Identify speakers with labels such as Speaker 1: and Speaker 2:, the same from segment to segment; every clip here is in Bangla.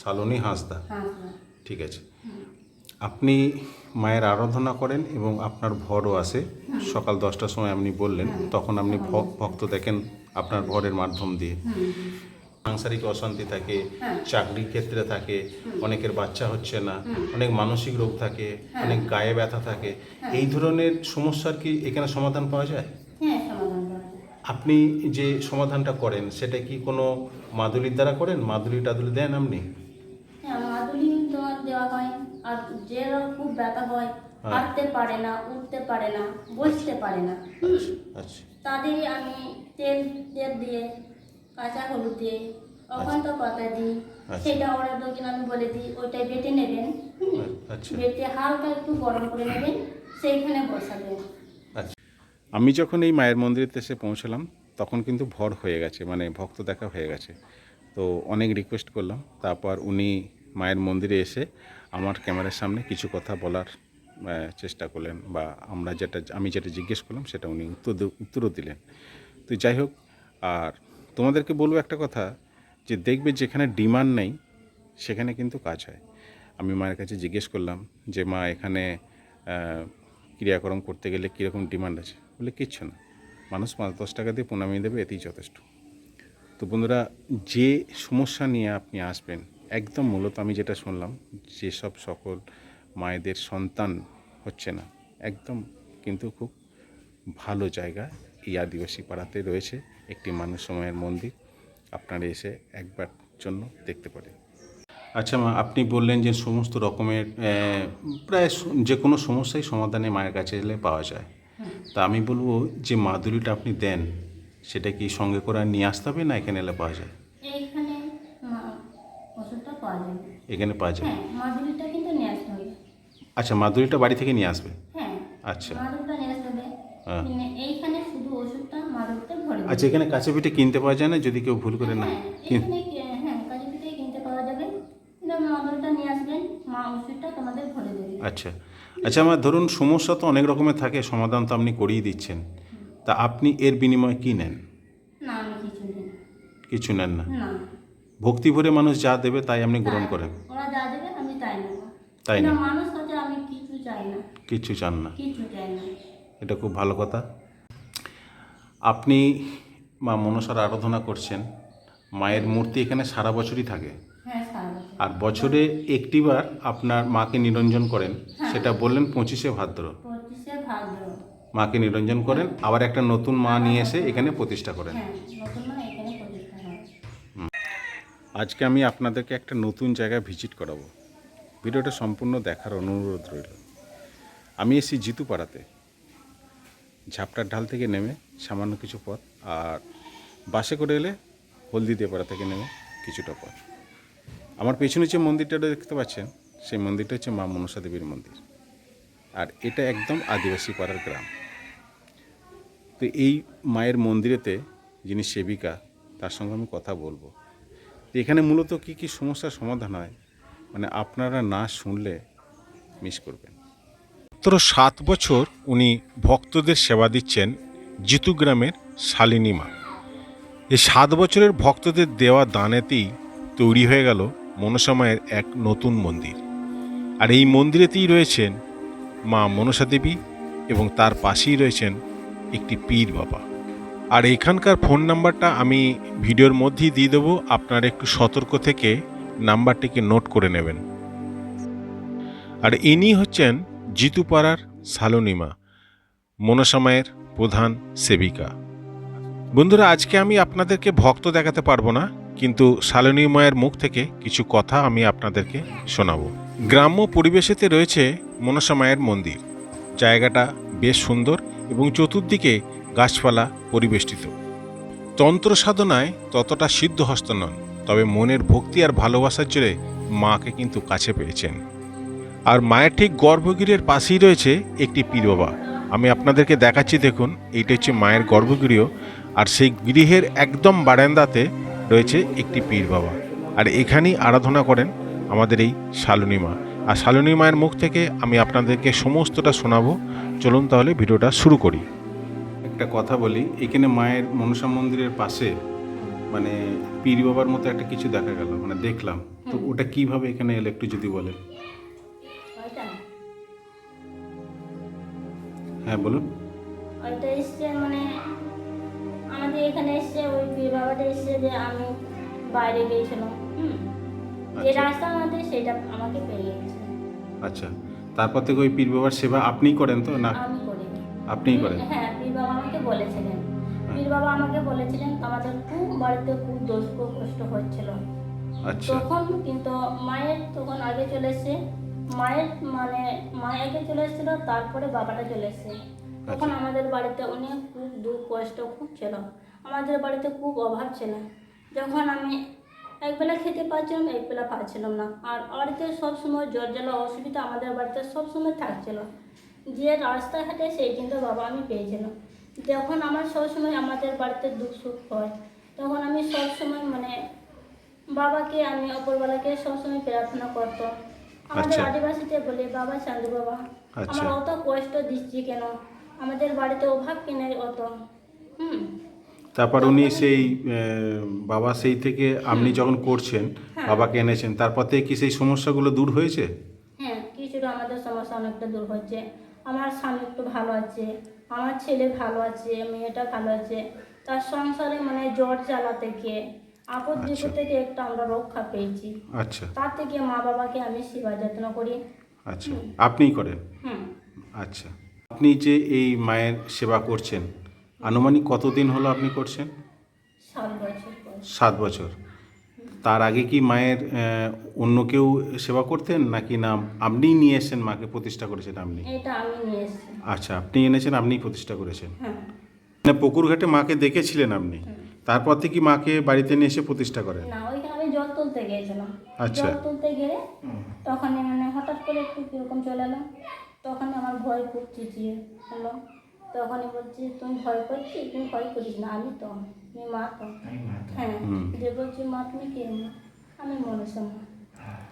Speaker 1: সালনী হাঁসদা।
Speaker 2: হ্যাঁ হ্যাঁ
Speaker 1: ঠিক আছে। আপনি মায়ের আরাধনা করেন এবং আপনার ভরও আসে। সকাল দশটার সময় আপনি বললেন তখন আপনি ভক্ত দেখেন আপনার ভরের মাধ্যম দিয়ে। সাংসারিক অশান্তি থাকে চাকরির ক্ষেত্রে থাকে অনেকের বাচ্চা হচ্ছে না অনেক মানসিক রোগ থাকে অনেক গায়ে ব্যথা থাকে। এই ধরনের সমস্যার কি এখানে সমাধান পাওয়া
Speaker 2: হ্যাঁ যায়।
Speaker 1: আপনি যে সমাধানটা করেন সেটা কি কোনো মাদুলির দ্বারা করেন? মাদুলি টাদুলি দেন আপনি?
Speaker 2: আর যারা খুব ব্যথা হয়
Speaker 1: হ্যাঁ।
Speaker 2: হাঁটতে পারে না উঠতে পারে না বসতে পারে না।
Speaker 1: আচ্ছা।
Speaker 2: তাদের আমি তেল তেল দিয়ে কাঁচা হলুদ দিয়ে অখন্ত পাতা দিই
Speaker 1: আচ্ছা।
Speaker 2: সেটা ওরা দোকান আমি বলে দিই ওইটাই বেটে নেবেন।
Speaker 1: আচ্ছা।
Speaker 2: বেটে হালকা একটু গরম করে নেবেন সেইখানে বসাবেন।
Speaker 1: আচ্ছা। আমি যখন এই মায়ের মন্দিরেতে এসে পৌঁছলাম তখন কিন্তু ভর হয়ে গেছে মানে ভক্ত দেখা হয়ে গেছে। তো অনেক রিকোয়েস্ট করলাম তারপর উনি মায়ের মন্দিরে এসে আমার ক্যামেরার সামনে কিছু কথা বলার চেষ্টা করলেন বা আমরা যেটা, আমি যেটা জিজ্ঞেস করলাম সেটা উনি উত্তর উত্তরও দিলেন। তো যাই হোক, আর তোমাদেরকে বলব একটা কথা যে দেখবে যেখানে ডিমান্ড নেই, সেখানে কিন্তু কাজ হয়। আমি মায়ের কাছে জিজ্ঞেস করলাম যে, মা, এখানে ক্রিয়াকর্ম করতে গেলে কীরকম ডিমান্ড আছে? বলে, কিচ্ছু না। মানুষ পাঁচ, দশ টাকা দিয়ে প্রণামী দেবে, এতেই যথেষ্ট। তো বন্ধুরা, যে সমস্যা নিয়ে আপনি আসবেন একদম মূলত আমি যেটা শুনলাম, যেসব সকল মায়েদের সন্তান হচ্ছে না, একদম কিন্তু খুব ভালো জায়গা এই আদিবাসী পাড়াতে রয়েছে, একটি মানুষ সময়ের মন্দির, আপনারা এসে একবার জন্য দেখতে পারেন। আচ্ছা মা, আপনি বললেন যে সমস্ত রকমের প্রায় যে কোনো সমস্যাই সমাধানে মায়ের কাছে এলে পাওয়া যায়। তা আমি বলব যে মাদুরিটা আপনি দেন, সেটা কি সঙ্গে করে নিয়ে আসতে হবে না এখানে এলে পাওয়া যায়
Speaker 2: এইখানে মা- ওষুধটা পাওয়া যাবে
Speaker 1: এখানে পাওয়া যায়।
Speaker 2: হ্যাঁ মাদুলিটা কিন্তু নিয়ে আসতে হবে।
Speaker 1: আচ্ছা মাদুরিটা বাড়ি থেকে নিয়ে আসবে?
Speaker 2: হ্যাঁ
Speaker 1: আচ্ছা।
Speaker 2: মাদুরটা নিয়ে আসতে হবে।
Speaker 1: হ্যাঁ।
Speaker 2: মানে এইখানে শুধু ওষুধটা মাদুরতে ভরে।
Speaker 1: আচ্ছা এখানে কাছে পিঠে কিনতে পাওয়া যায় না? যদি কেউ ভুল করে না
Speaker 2: হ্যাঁ এখানে হ্যাঁ কাজে পিঠে কিনতে পাওয়া যাবে। মাদুরটা নিয়ে আসবেন মা ওষুধটা তোমাদের ভরে দেবে।
Speaker 1: আচ্ছা। আচ্ছা আমার ধরুন সমস্যা তো অনেক রকমের থাকে সমাধান তো আপনি করিয়ে দিচ্ছেন। তা আপনি এর বিনিময়ে কী নেন?
Speaker 2: না আমি কিছু নেই।
Speaker 1: কিছু নেন না।
Speaker 2: না।
Speaker 1: ভক্তি ভরে মানুষ যা দেবে তাই আপনি গ্রহণ করেন।
Speaker 2: ওরা যা দেবে আমি তাই নেব।
Speaker 1: তাই না
Speaker 2: মানুষ কাছে আমি কিছু চাই না।
Speaker 1: কিচ্ছু চান না।
Speaker 2: কিছু চাই না।
Speaker 1: এটা খুব ভালো কথা। আপনি মা মনসার আরাধনা করছেন মায়ের মূর্তি এখানে সারা বছরই থাকে।
Speaker 2: হ্যাঁ
Speaker 1: আর বছরে একটিবার আপনার মাকে নিরঞ্জন করেন সেটা বললেন পঁচিশে ভাদ্র। মাকে নিরঞ্জন করেন আবার একটা নতুন মা নিয়ে এসে এখানে প্রতিষ্ঠা করেন
Speaker 2: হ্যাঁ নতুন মা এখানে প্রতিষ্ঠা হয়
Speaker 1: আজকে আমি আপনাদেরকে একটা নতুন জায়গায় ভিজিট করাবো। ভিডিওটা সম্পূর্ণ দেখার অনুরোধ রইল। আমি এসেছি জিতুপাড়াতে। ঝাপটার ঢাল থেকে নেমে সামান্য কিছু পথ আর বাসে করে এলে হলদিদিয়াপাড়া থেকে নেমে কিছুটা পথ। আমার পেছনে যে মন্দিরটা দেখতে পাচ্ছেন, সেই মন্দিরটা হচ্ছে মা মনসা দেবীর মন্দির। আর এটা একদম আদিবাসী পাড়ার গ্রাম। তো এই মায়ের মন্দিরেতে যিনি সেবিকা, তার সঙ্গে আমি কথা বলব। এখানে মূলত কি কি সমস্যার সমাধান হয় মানে আপনারা না শুনলে মিস করবেন। মাত্র সাত বছর উনি ভক্তদের সেবা দিচ্ছেন জিতু গ্রামের শালিনী মা। এই সাত বছরের ভক্তদের দেওয়া দানেতেই তৈরি হয়ে গেল মনসামায়ের এক নতুন মন্দির। আর এই মন্দিরেতেই রয়েছেন মা মনসা দেবী এবং তার পাশেই রয়েছেন একটি পীর বাবা। আর এখানকার ফোন নাম্বারটা আমি ভিডিওর মধ্যেই দিয়ে দেবো। আপনারা একটু সতর্ক থেকে নাম্বারটিকে নোট করে নেবেন। আর ইনি হচ্ছেন জিতুপাড়ার সালোনিমা মনসামায়ের প্রধান সেবিকা। বন্ধুরা, আজকে আমি আপনাদেরকে ভক্ত দেখাতে পারব না, কিন্তু শালিনী মায়ের মুখ থেকে কিছু কথা আমি আপনাদেরকে শোনাবো। গ্রাম্য পরিবেশেতে রয়েছে মনসা মায়ের মন্দির। জায়গাটা বেশ সুন্দর এবং চতুর্দিকে গাছপালা পরিবেষ্টিত। তন্ত্র সাধনায় ততটা সিদ্ধহস্ত নন, তবে মনের ভক্তি আর ভালোবাসার জোরে মাকে কিন্তু কাছে পেয়েছেন। আর মায়ের ঠিক গর্ভগৃহের পাশেই রয়েছে একটি পীর বাবা আমি আপনাদেরকে দেখাচ্ছি দেখুন, এইটা হচ্ছে মায়ের গর্ভগৃহ আর সেই গৃহের একদম বারান্দাতে রয়েছে একটি পীর বাবা আর এখানেই আরাধনা করেন আমাদের এই শালনী মা। আর শালনী মায়ের মুখ থেকে আমি আপনাদেরকে সমস্তটা শোনাবো। চলুন তাহলে ভিডিওটা শুরু করি। একটা কথা বলি এখানে মায়ের মনসা মন্দিরের পাশে মানে পীর বাবার মতো একটা কিছু দেখা গেল মানে দেখলাম। তো ওটা কীভাবে এখানে এলো একটু যদি বলেন? হ্যাঁ বলুন।
Speaker 2: ওইটা এসছে মানে আমাদের এখানে এসছে ওই পীর বাবাটা এসছে যে আমি বাইরে গিয়েছিলাম হুম। যে
Speaker 1: আচ্ছা।
Speaker 2: সেটা আমাকে পেয়ে গেছে।
Speaker 1: আচ্ছা। তারপর থেকে ওই পীর বাবার সেবা আপনিই করেন তো? না?
Speaker 2: আমি
Speaker 1: আপনিই করেন।
Speaker 2: হ্যাঁ পীর বাবা আমাকে বলেছিলেন। পীর বাবা আমাকে বলেছিলেন আমাদের খুব বাড়িতে খুব দোষ কষ্ট হচ্ছিল।
Speaker 1: আচ্ছা।
Speaker 2: তখন কিন্তু মায়ের তখন আগে চলে এসছে। মায়ের মানে মা আগে চলে এসেছিল তারপরে বাবাটা চলে এসছে। তখন
Speaker 1: আচ্ছা।
Speaker 2: আমাদের বাড়িতে অনেক খুব দুঃখ কষ্ট খুব ছিল। আমাদের বাড়িতে খুব অভাব ছিল। যখন আমি একবেলা খেতে পাচ্ছিলাম একবেলা পাচ্ছিলাম না। আর বাড়িতে সবসময় জ্বর জ্বালা অসুবিধা আমাদের বাড়িতে সবসময় থাকছিল। যে রাস্তাঘাটে সেই কিন্তু বাবা আমি পেয়েছিলাম। যখন আমার সবসময় আমাদের বাড়িতে দুঃখ সুখ হয় তখন আমি সবসময় মানে বাবাকে আমি অপরবেলাকে সবসময় প্রার্থনা করতাম। আমাদের
Speaker 1: আচ্ছা।
Speaker 2: আদিবাসীতে বলে বাবা চান্দু বাবা
Speaker 1: আচ্ছা।
Speaker 2: আমার অত কষ্ট দিচ্ছি কেন? আমাদের বাড়িতে অভাব কেন অত? হুম।
Speaker 1: তারপর উনি সেই বাবা সেই থেকে আপনি যখন করছেন
Speaker 2: হ্যাঁ।
Speaker 1: বাবাকে এনেছেন তারপর থেকে কি সেই সমস্যাগুলো দূর হয়েছে?
Speaker 2: হ্যাঁ কিছুটা আমাদের সমস্যা অনেকটা দূর হচ্ছে আমার স্বামী একটু ভালো আছে আমার ছেলে ভালো আছে মেয়েটা ভালো আছে তার সংসারে মানে জ্বর জ্বালা থেকে আপদ
Speaker 1: আচ্ছা।
Speaker 2: বিপদ থেকে একটা আমরা রক্ষা পেয়েছি।
Speaker 1: আচ্ছা।
Speaker 2: তার থেকে মা বাবাকে আমি সেবা যত্ন করি।
Speaker 1: আচ্ছা। আপনিই করেন?
Speaker 2: হুম।
Speaker 1: আচ্ছা। আপনি যে এই মায়ের সেবা করছেন আনুমানিক কতদিন হলো আপনি করছেন?
Speaker 2: সাত বছর
Speaker 1: সাত বছর। তার আগে কি মায়ের অন্য কেউ সেবা করতেন? নাকি না আপনিই নিয়ে এসেছেন মাকে প্রতিষ্ঠা করেছেন আপনি?
Speaker 2: এটা আমি নিয়ে এসেছি।
Speaker 1: আচ্ছা আপনি এনেছেন আপনিই প্রতিষ্ঠা করেছেন।
Speaker 2: হ্যাঁ।
Speaker 1: না পুকুর ঘাটে মাকে দেখেছিলেন আপনি? তারপর থেকে মাকে বাড়িতে নিয়ে এসে প্রতিষ্ঠা করেন?
Speaker 2: না ওইখানে আমি জল তুলতে গিয়েছিলাম।
Speaker 1: আচ্ছা।
Speaker 2: জল তুলতে গেলে তখন মানে হঠাৎ করে একটু কীরকম চলে এলাম তখন আমার ভয় খুব চিচিয়ে হলো তখনই বলছি তুমি ভয় করছি তুমি ভয় করিস না আমি তো আমি মা হ্যাঁ
Speaker 1: হুম।
Speaker 2: মা তুমি কে মা আমি মনুষ্য মা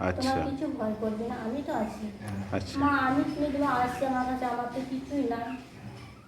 Speaker 1: আচ্ছা
Speaker 2: তোমার কিছু ভয় করবে না আমি তো আছি
Speaker 1: আচ্ছা
Speaker 2: মা আমি তুমি তোমার আসছে আমার কাছে আমার তো কিছুই না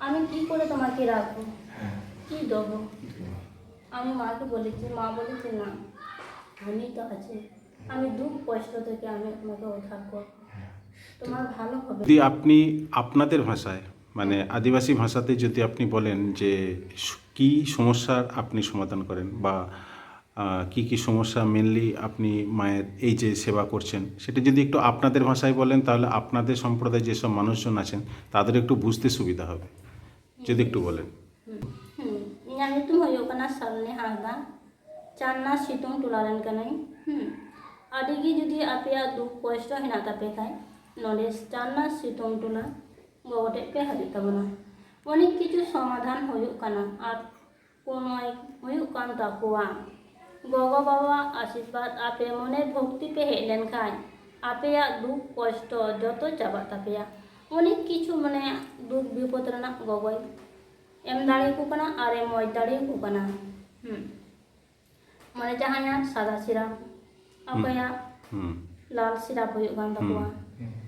Speaker 2: আমি কি করে তোমাকে রাখব কি দেবো আমি মাকে বলেছি মা বলেছে না আমি তো আছি আমি দুঃখ কষ্ট থেকে আমি তোমাকে উদ্ধার করব তোমার ভালো হবে
Speaker 1: যদি আপনি আপনাদের ভাষায় মানে আদিবাসী ভাষাতে যদি আপনি বলেন যে কি সমস্যার আপনি সমাধান করেন বা কি কি সমস্যা মেনলি আপনি মায়ের এই যে সেবা করছেন, সেটা যদি একটু আপনাদের ভাষায় বলেন তাহলে আপনাদের সম্প্রদায়ে যেসব মানুষজন আছেন, তাদের একটু বুঝতে সুবিধা হবে যদি একটু বলেন
Speaker 2: tularan kanai. Hmm. Adigi judi apia du kosto hina tape kai. নলে চান্না সিতম টুলা গগটে পে হাবি তাবনা अनेक कि समाधान होना गगो बाबा आशीर्वाद आपे मन भक्ति पे हेलन आपे दुख कष्ट जो चाबापे अनेक कि मैं दुख विपद गगोई एम दाड़ेकोना और मज
Speaker 1: दाड़ेकोना
Speaker 2: मैं जहाँ सदा सिराप आप लाल सिराप होना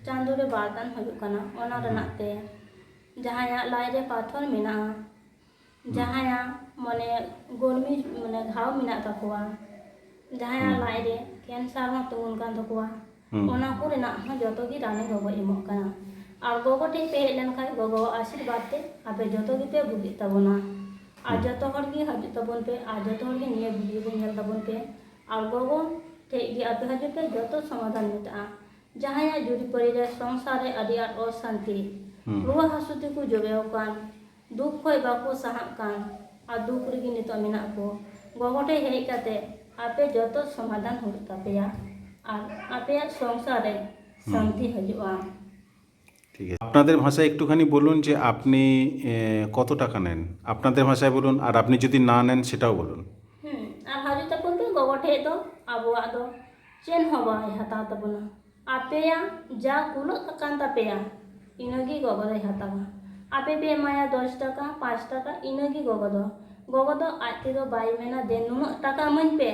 Speaker 2: चांदो बारदाना लाइरे पाथर मे मे गर्मी मैं घाव मे लाइरे कैंसार तुंगनकोना जो रानी गगो इमें और गगो टे पे हेलन गगो आशीर्वाद से आप जो पे भुगना और जो हजन पे और जो भिडियो कोलताबन पे। और गगो ठेगे आप हजे जो समाधान मेटा। जहाँ जुड़ी पारे संसार
Speaker 1: अशांति
Speaker 2: ᱨᱩᱣᱟᱹ ᱦᱟᱹᱥᱩ ᱛᱮᱠᱚ ᱡᱚᱵᱮᱣ ᱟᱠᱟᱱ ᱫᱩᱠ ᱠᱷᱚᱡ ᱵᱟᱠᱚ ᱥᱟᱦᱟᱜ ᱠᱟᱱ ᱟᱨ ᱫᱩᱠ ᱨᱮᱜᱮ ᱱᱤᱛᱚᱜ ᱢᱮᱱᱟᱜ ᱠᱚ ᱜᱚᱜᱚ ᱴᱷᱮᱡ ᱦᱮᱡ ᱠᱟᱛᱮ ᱟᱯᱮ ᱡᱚᱛᱚ ᱥᱚᱢᱟᱫᱷᱟᱱ ᱦᱩᱭᱩᱜ ᱛᱟᱯᱮᱭᱟ আর আপনার সংসারে শান্তি হজুয়া
Speaker 1: ঠিক আছে আপনাদের ভাষায় একটুখানি বলুন যে আপনি কত টাকা নেন আপনাদের ভাষায় বলুন আর আপনি যদি না নেন সেটাও বলুন
Speaker 2: হুম আর হাজু তখন তো গগটে তো আবুয়া দো চেন হবাই হাতা তাবনা আপেয়া যা কুলো তাকান তাপেয়া ইনগি গগদ হাতামা আপে পে মায়া দশ টাকা, পাঁচ টাকা ইনগি গগদ। গগদ আজকে তেদো বাই মেনা দে নুন টাকা আমাইন পে।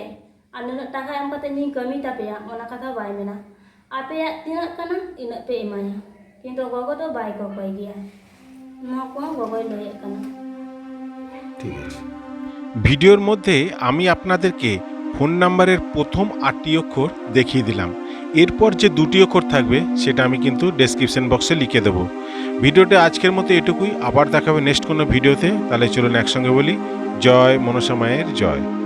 Speaker 2: আর নুন টাকা এম কাতে নি কমি তাপে ওনা কথা বাই মেনা। আপে তিনক কানা, ইনক পে এমায়া কিন্তু গগদ বাই ককয় গিয়া নক গগয় লয়ে কানা।
Speaker 1: ঠিক আছে। ভিডিওর মধ্যে আমি আপনাদেরকে ফোন নাম্বারের প্রথম আটটি অক্ষর দেখিয়ে দিলাম। এরপর যে দুটি অক্ষর থাকবে, সেটা আমি কিন্তু ডেসক্রিপশন বক্সে লিখে দেবো। ভিডিওটা আজকের মতো এটুকুই। আবার দেখাবে নেক্সট কোনো ভিডিওতে। তাহলে চলুন একসঙ্গে বলি, জয় মনসামায়ের জয়।